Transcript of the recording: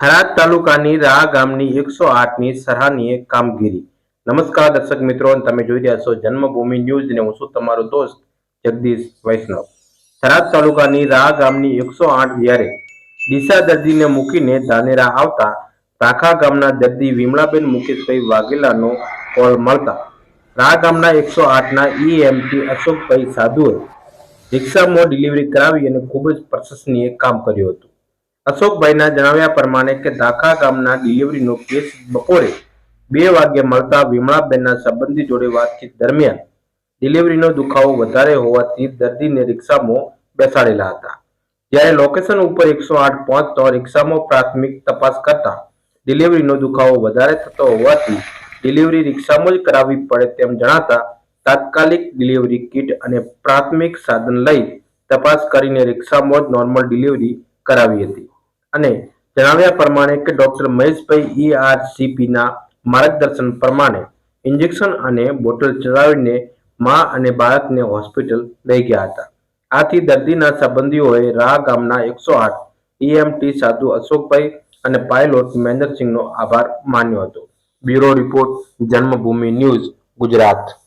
થરાદ તાલુકાની રા ગામની એકસો આઠની સરાહનીય કામગીરી. નમસ્કાર દર્શક મિત્રો તમે જોઈ રહ્યા છો જન્મભૂમિ ન્યૂઝ ને હું છું તમારો દોસ્ત જગદીશ વૈષ્ણવ. થરાદ તાલુકાની રા ગામની એકસો આઠ જ્યારે દિશા દર્દીને મૂકીને ધાનેરા આવતા રાખા ગામના દર્દી વિમળાબેન મુકેશભાઈ વાઘેલાનો કોલ મળતા રા ગામના એકસો આઠના ઈએમટી અશોકભાઈ સાધુએ રિક્ષામાં ડિલિવરી કરાવી અને ખૂબ જ પ્રશંસનીય કામ કર્યું હતું. અશોકભાઈના જણાવ્યા પ્રમાણે કે દાખા ગામના ડિલિવરીનો કેસ બપોરે બે વાગ્યે મળતા વિમળાબેનના સંબંધી જોડે વાતચીત દરમિયાન ડિલિવરીનો દુખાવો વધારે હોવાથી દર્દીને રિક્ષામાં બેસાડેલા હતા. જ્યારે લોકેશન ઉપર એકસો આઠ પહોંચતો રિક્ષામાં પ્રાથમિક તપાસ કરતા ડિલિવરીનો દુખાવો વધારે થતો હોવાથી ડિલિવરી રિક્ષામાં જ કરાવવી પડે તેમ જણાતા તાત્કાલિક ડિલિવરી કિટ અને પ્રાથમિક સાધન લઈ તપાસ કરીને રિક્ષામાં જ નોર્મલ ડિલિવરી કરાવી હતી. અને જણાવ્યા પ્રમાણે કે ડોક્ટર મહેશભાઈ ઈઆરસીપીના માર્ગદર્શન પ્રમાણે ઇન્જેક્શન અને બોટલ ચડાવીને મા અને બાળકને હોસ્પિટલ લઈ ગયા હતા. આથી દર્દીના સંબંધીઓએ રાહ ગામના એકસો આઠ ઈએમટી સાધુ અશોકભાઈ અને પાયલોટ મહેન્દ્રસિંહનો આભાર માન્યો હતો. Bureau report, Janmabhoomi news, Gujarat.